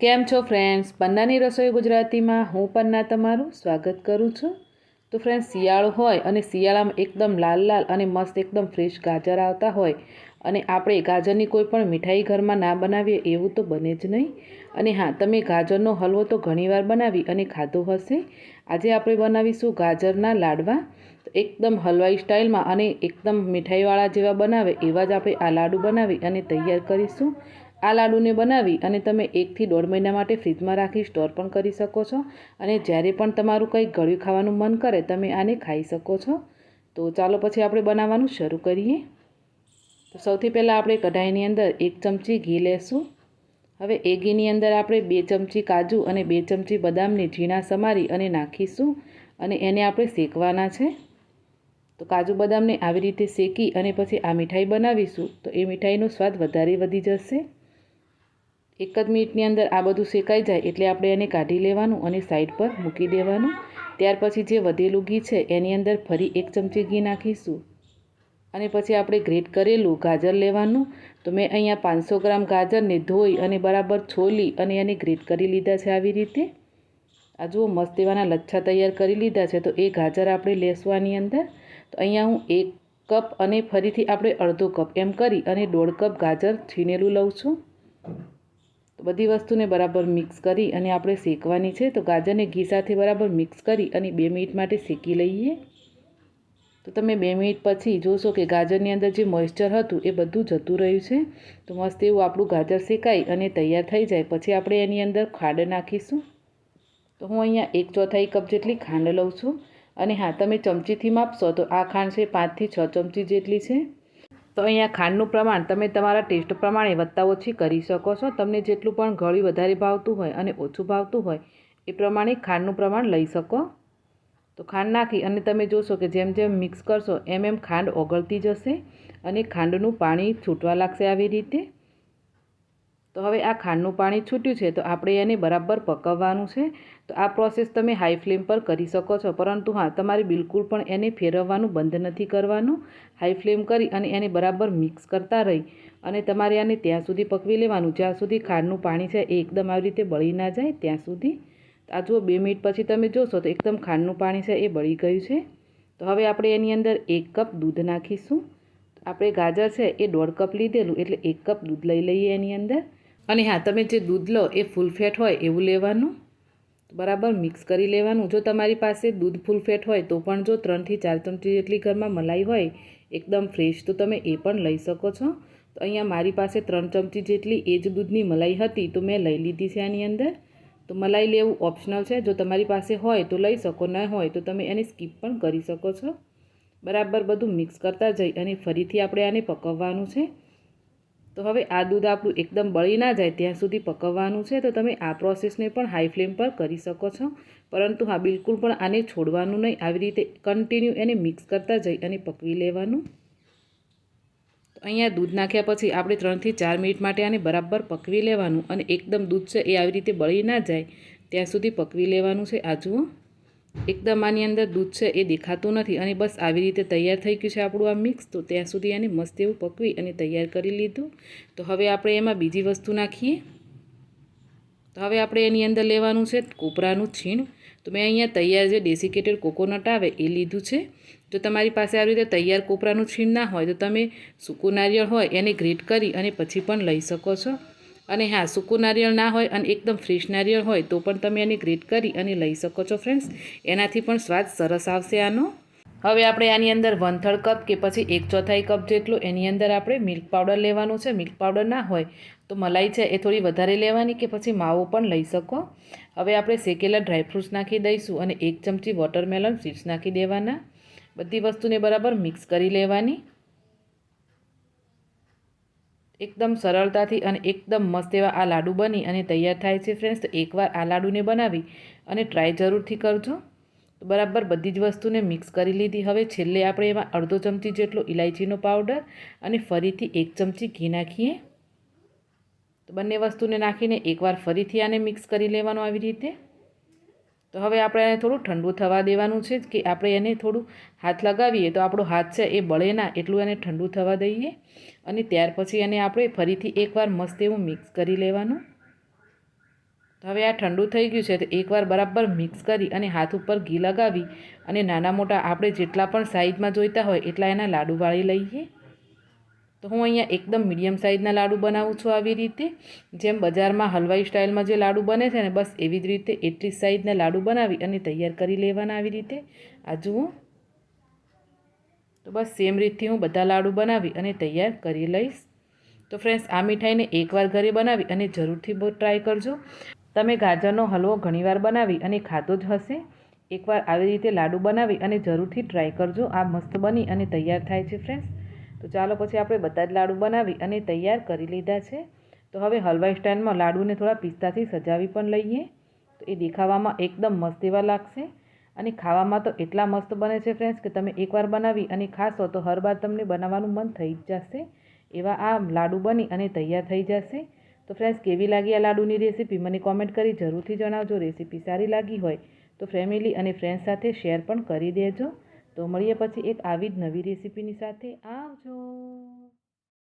કેમ છો ફ્રેન્ડ્સ પન્નાની રસોઈ ગુજરાતીમાં હું પન્ના તમારું સ્વાગત કરું છું. તો ફ્રેન્ડ્સ શિયાળો હોય અને શિયાળામાં એકદમ લાલ લાલ અને મસ્ત એકદમ ફ્રેશ ગાજર આવતા હોય અને આપણે ગાજરની કોઈ પણ મીઠાઈ ઘરમાં ના બનાવીએ એવું તો બને જ નહીં. અને હા, તમે ગાજરનો હલવો તો ઘણીવાર બનાવી અને ખાધો હશે. આજે આપણે બનાવીશું ગાજરના લાડવા. એકદમ હલવાઈ સ્ટાઇલમાં અને એકદમ મીઠાઈવાળા જેવા બનાવે એવા જ આપણે આ લાડુ બનાવી અને તૈયાર કરીશું. આ લાડુને બનાવી અને તમે એકથી દોઢ મહિના માટે ફ્રીજમાં રાખી સ્ટોર પણ કરી શકો છો. અને જ્યારે પણ તમારું કંઈક ગળ્યું ખાવાનું મન કરે, તમે આને ખાઈ શકો છો. તો ચાલો પછી આપણે બનાવવાનું શરૂ કરીએ. તો સૌથી પહેલાં આપણે કઢાઈની અંદર એક ચમચી ઘી લેશું. હવે એ ઘીની અંદર આપણે બે ચમચી કાજુ અને બે ચમચી બદામને ઝીણા સમારી અને નાખીશું. અને એને આપણે શેકવાના છે. તો કાજુ બદામને આવી રીતે શેકી અને પછી આ મીઠાઈ બનાવીશું. તો એ મીઠાઈનો સ્વાદ વધારે વધી જશે. એક જ મિનિટની અંદર આ બધું શેકાઈ જાય એટલે આપણે એને કાઢી લેવાનું અને સાઈડ પર મૂકી દેવાનું. ત્યાર પછી જે વધેલું ઘી છે, એની અંદર ફરી એક ચમચી ઘી નાખીશું. અને પછી આપણે ગ્રેટ કરેલું ગાજર લેવાનું. તો મેં અહીંયા પાંચસો ગ્રામ ગાજરને ધોઈ અને બરાબર છોલી અને એને ગ્રેટ કરી લીધા છે આવી રીતે. આ જુઓ, મસ્ત એવાના લચ્છા તૈયાર કરી લીધા છે. તો એ ગાજર આપણે લેસવાની અંદર. તો અહીંયા હું એક કપ અને ફરીથી આપણે અડધો કપ એમ કરી અને દોઢ કપ ગાજર છીનેલું લઉં છું. તો બધી વસ્તુને બરાબર મિક્સ કરી અને આપણે શેકવાની છે, તો ગાજરને ઘી સાથે બરાબર મિક્સ કરી અને બે મિનિટ માટે શેકી લઈએ. તો તમે બે મિનિટ પછી જોશો કે ગાજરની અંદર જે મોઇશ્ચર હતું એ બધું જતું રહ્યું છે. તો મસ્ત એવું આપણું ગાજર શેકાઈ અને તૈયાર થઈ જાય. પછી આપણે એની અંદર ખાંડ નાખીશું. તો હું અહીંયા એક ચોથાઈ કપ જેટલી ખાંડ લઉં છું. અને હા, તમે ચમચીથી માપશો તો આ ખાંડ છે પાંચથી છ ચમચી જેટલી છે. તો અહીંયા ખાંડનું પ્રમાણ તમે તમારા ટેસ્ટ પ્રમાણે વત્તા ઓછી કરી શકો છો. તમને જેટલું પણ ગળ્યું વધારે ભાવતું હોય અને ઓછું ભાવતું હોય એ પ્રમાણે ખાંડનું પ્રમાણ લઈ શકો. તો ખાંડ નાખી અને તમે જોશો કે જેમ જેમ મિક્સ કરશો એમ એમ ખાંડ ઓગળતી જશે અને ખાંડનું પાણી છૂટવા લાગશે આવી રીતે. તો હવે આ ખાંડનું પાણી છૂટ્યું છે, તો આપણે એને બરાબર પકવવાનું છે. તો આ પ્રોસેસ તમે હાઈ ફ્લેમ પર કરી શકો છો, પરંતુ હા, તમારે બિલકુલ પણ એને ફેરવવાનું બંધ નથી કરવાનું. હાઈ ફ્લેમ કરી અને એને બરાબર મિક્સ કરતા રહી અને તમારે આને ત્યાં સુધી પકવી લેવાનું. જ્યાં સુધી ખાંડનું પાણી છે એ એકદમ આવી રીતે બળી ના જાય, ત્યાં સુધી. આ જુઓ, બે મિનિટ પછી તમે જોશો તો એકદમ ખાંડનું પાણી છે એ બળી ગયું છે. તો હવે આપણે એની અંદર એક કપ દૂધ નાખીશું. આપણે ગાજર છે એ દોઢ કપ લીધેલું, એટલે એક કપ દૂધ લઈ લઈએ એની અંદર. અને હા, તમે જે દૂધ લો, એ ફૂલ ફેટ હોય એવું લેવાનું. બરાબર મિક્સ કરી લેવાનું. જો તમારી પાસે દૂધ ફૂલ ફેટ હોય, તો પણ જો ત્રણથી ચાર ચમચી જેટલી ઘરમાં મલાઈ હોય, એકદમ ફ્રેશ તો તમે એ પણ લઈ શકો છો. તો અહીંયા મારી પાસે ત્રણ ચમચી જેટલી એ જ દૂધની મલાઈ હતી, તો મેં લઈ લીધી છે આની અંદર. તો મલાઈ લેવું ઓપ્શનલ છે. જો તમારી પાસે હોય, તો લઈ શકો. ન હોય, તો તમે એને સ્કીપ પણ કરી શકો છો. બરાબર, બધું મિક્સ કરતા જઈ અને ફરીથી આપણે આને પકવવાનું છે. તો હવે આ દૂધ આપણું એકદમ બળી ના જાય ત્યાં સુધી પકવવાનું છે, તો તમે આ પ્રોસેસને પણ હાઈ ફ્લેમ પર કરી શકો છો. પરંતુ હા, બિલકુલ પણ આને છોડવાનું નહીં. આવી રીતે કન્ટિન્યુ એને મિક્સ કરતા જઈ અને પકવી લેવાનું. તો અહીંયા દૂધ નાખ્યા પછી આપણે ત્રણથી ચાર મિનિટ માટે આને બરાબર પકવી લેવાનું અને એકદમ દૂધ છે એ આવી રીતે બળી ના જાય, ત્યાં સુધી પકવી લેવાનું છે. આ જુઓ. એકદમ આની અંદર દૂધ છે, એ દેખાતું નથી અને બસ આવી રીતે તૈયાર થઈ ગયું છે આપણું આ મિક્સ. તો ત્યાં સુધી એને મસ્ત એવું પકવી અને તૈયાર કરી લીધું. તો હવે આપણે એમાં બીજી વસ્તુ નાખીએ. તો હવે આપણે એની અંદર લેવાનું છે કોપરાનું છીણ. તો મેં અહીંયા તૈયાર જે ડેસિકેટેડ કોકોનટ આવે એ લીધું છે. જો તમારી પાસે આવી રીતે તૈયાર કોપરાનું છીણ ના હોય તો તમે સૂકું નારિયેળ હોય એને ગ્રેટ કરી અને પછી પણ લઈ શકો છો. અને હા, સૂકું નારિયેળ ના હોય અને એકદમ ફ્રેશ નારિયેળ હોય તો પણ તમે એને ગ્રેટ કરી અને લઈ શકો છો ફ્રેન્ડ્સ. એનાથી પણ સ્વાદ સરસ આવશે આનો. હવે આપણે આની અંદર વન થર્ડ કપ કે પછી એક ચોથાઈ કપ જેટલું એની અંદર આપણે મિલ્ક પાવડર લેવાનું છે. મિલ્ક પાવડર ના હોય તો મલાઈ છે એ થોડી વધારે લેવાની કે પછી માવો પણ લઈ શકો. હવે આપણે શેકેલા ડ્રાયફ્રૂટ્સ નાખી દઈશું અને એક ચમચી વોટરમેલન સીડ્સ નાખી દેવાના. બધી વસ્તુને બરાબર મિક્સ કરી લેવાની. એકદમ સરળતાથી અને એકદમ મસ્ત એવા આ લાડુ બની અને તૈયાર થાય છે ફ્રેન્ડ્સ તો એકવાર આ લાડુને બનાવી અને ટ્રાય જરૂરથી કરજો. તો બરાબર બધી જ વસ્તુને મિક્સ કરી લીધી. હવે છેલ્લે આપણે એમાં અડધો ચમચી જેટલો ઇલાયચીનો પાવડર અને ફરીથી એક ચમચી ઘી નાખીએ. તો બંને વસ્તુને નાખીને એકવાર ફરીથી આને મિક્સ કરી લેવાનું આવી રીતે. તો હવે આપણે એને થોડું ઠંડુ થવા દેવાનું છે કે આપણે એને થોડું હાથ લગાવીએ. તો આપણો હાથ છે એ બળે ના એટલું એને ઠંડુ થવા દઈએ અને ત્યાર પછી એને આપણે ફરીથી એકવાર મસ્ત એવું મિક્સ કરી લેવાનું. તો હવે આ ઠંડુ થઈ ગયું છે તો એકવાર બરાબર મિક્સ કરી અને હાથ ઉપર ઘી લગાવી અને નાના મોટા આપણે જેટલા પણ સાઈઝમાં જોઈતા હોય એટલા એના લાડુ વાળી લઈએ. તો હું અહીંયા એકદમ મીડિયમ સાઇઝના લાડુ બનાવું છું આવી રીતે. જેમ બજારમાં હલવાઈ સ્ટાઇલમાં જે લાડુ બને છે ને, બસ એવી જ રીતે એટલી સાઇઝના લાડુ બનાવી અને તૈયાર કરી લેવાના આવી રીતે. આ જુઓ. તો બસ સેમ રીતથી હું બધા લાડુ બનાવી અને તૈયાર કરી લઈશ. તો ફ્રેન્ડ્સ, આ મીઠાઈને એકવાર ઘરે બનાવી અને જરૂરથી બહુ ટ્રાય કરજો. તમે ગાજરનો હલવો ઘણીવાર બનાવી અને ખાધો જ હશે. એકવાર આવી રીતે લાડુ બનાવી અને જરૂરથી ટ્રાય કરજો. આ મસ્ત બની અને તૈયાર થાય છે ફ્રેન્ડ્સ. તો ચાલો પછી આપણે બધા જ લાડુ બનાવી અને તૈયાર કરી લીધા છે. તો હવે હલવાઈ સ્ટાઇલમાં લાડુને થોડા પિસ્તાથી સજાવી પણ લઈએ. તો એ દેખાવામાં એકદમ મસ્ત એવા લાગશે. અને ખાવામાં તો એટલા મસ્ત બને છે ફ્રેન્ડ્સ કે તમે એકવાર બનાવી અને ખાશો તો હર બાર તમને બનાવવાનું મન થઈ જ જશે. એવા આ લાડુ બની અને તૈયાર થઈ જશે. તો ફ્રેન્ડ્સ, કેવી લાગી આ લાડુની રેસીપી? મને કોમેન્ટ કરી જરૂરથી જણાવજો. રેસીપી સારી લાગી હોય તો ફેમિલી અને ફ્રેન્ડ્સ સાથે શેર પણ કરી દેજો. તો મળીએ પછી એક આવી જ નવી રેસીપીની સાથે આવજો.